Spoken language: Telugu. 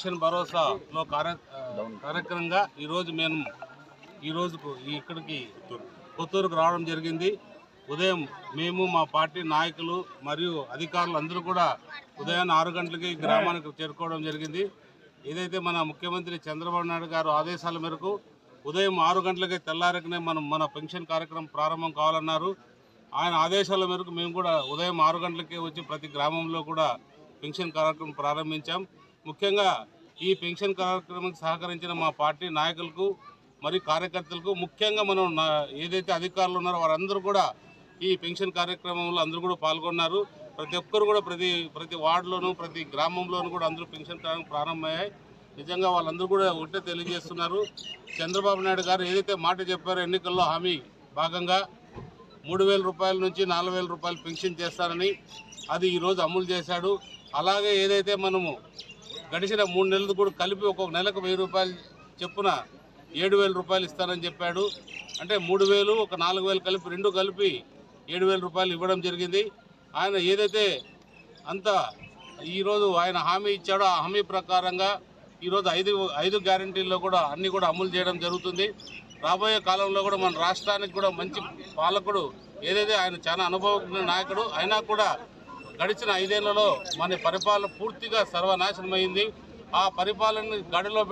పెన్షన్ భరోసాలో కార్యక్రమంగా ఈరోజు మేము ఈరోజు ఇక్కడికి పుత్తూరుకు రావడం జరిగింది. ఉదయం మేము మా పార్టీ నాయకులు మరియు అధికారులు అందరూ కూడా ఉదయాన్నే ఆరు గంటలకి గ్రామానికి చేరుకోవడం జరిగింది. ఏదైతే మన ముఖ్యమంత్రి చంద్రబాబు నాయుడు గారు ఆదేశాల మేరకు ఉదయం ఆరు గంటలకి తెల్లారకనే మనం మన పెన్షన్ కార్యక్రమం ప్రారంభం కావాలన్నారు. ఆయన ఆదేశాల మేరకు మేము కూడా ఉదయం ఆరు గంటలకే వచ్చి ప్రతి గ్రామంలో కూడా పెన్షన్ కార్యక్రమం ప్రారంభించాం. ముఖ్యంగా ఈ పెన్షన్ కార్యక్రమానికి సహకరించిన మా పార్టీ నాయకులకు మరియు కార్యకర్తలకు ముఖ్యంగా మనం నా- ఏదైతే అధికారులు ఉన్నారో వారందరూ కూడా ఈ పెన్షన్ కార్యక్రమంలో అందరూ కూడా పాల్గొన్నారు. ప్రతి ఒక్కరు కూడా ప్రతి ప్రతి వార్డులోనూ ప్రతి గ్రామంలోనూ కూడా అందరూ పెన్షన్ ప్రారంభమయ్యాయి. నిజంగా వాళ్ళందరూ కూడా ఒకటే తెలియజేస్తున్నారు. చంద్రబాబు నాయుడు గారు ఏదైతే మాట చెప్పారో ఎన్నికల్లో హామీ భాగంగా మూడు వేల రూపాయల నుంచి నాలుగు వేల రూపాయలు పెన్షన్ చేస్తారని అది ఈరోజు అమలు చేశాడు. అలాగే ఏదైతే మనము గడిచిన మూడు నెలలు కూడా కలిపి ఒక్కొక్క నెలకు వెయ్యి రూపాయలు చెప్పున ఏడు వేల రూపాయలు ఇస్తానని చెప్పాడు. అంటే మూడు వేలు ఒక నాలుగు వేలు కలిపి రెండు కలిపి ఏడు వేల రూపాయలు ఇవ్వడం జరిగింది. ఆయన ఏదైతే అంత ఈరోజు ఆయన హామీ ఇచ్చాడో ఆ హామీ ప్రకారంగా ఈరోజు ఐదు ఐదు గ్యారంటీల్లో కూడా అన్నీ కూడా అమలు చేయడం జరుగుతుంది. రాబోయే కాలంలో కూడా మన రాష్ట్రానికి కూడా మంచి పాలకుడు ఏదైతే ఆయన చాలా అనుభవజ్ఞ నాయకుడు అయినా కూడా గడిచిన ఐదేళ్ళలో మన పరిపాలన పూర్తిగా సర్వనాశనమైంది. ఆ పరిపాలన గడిలో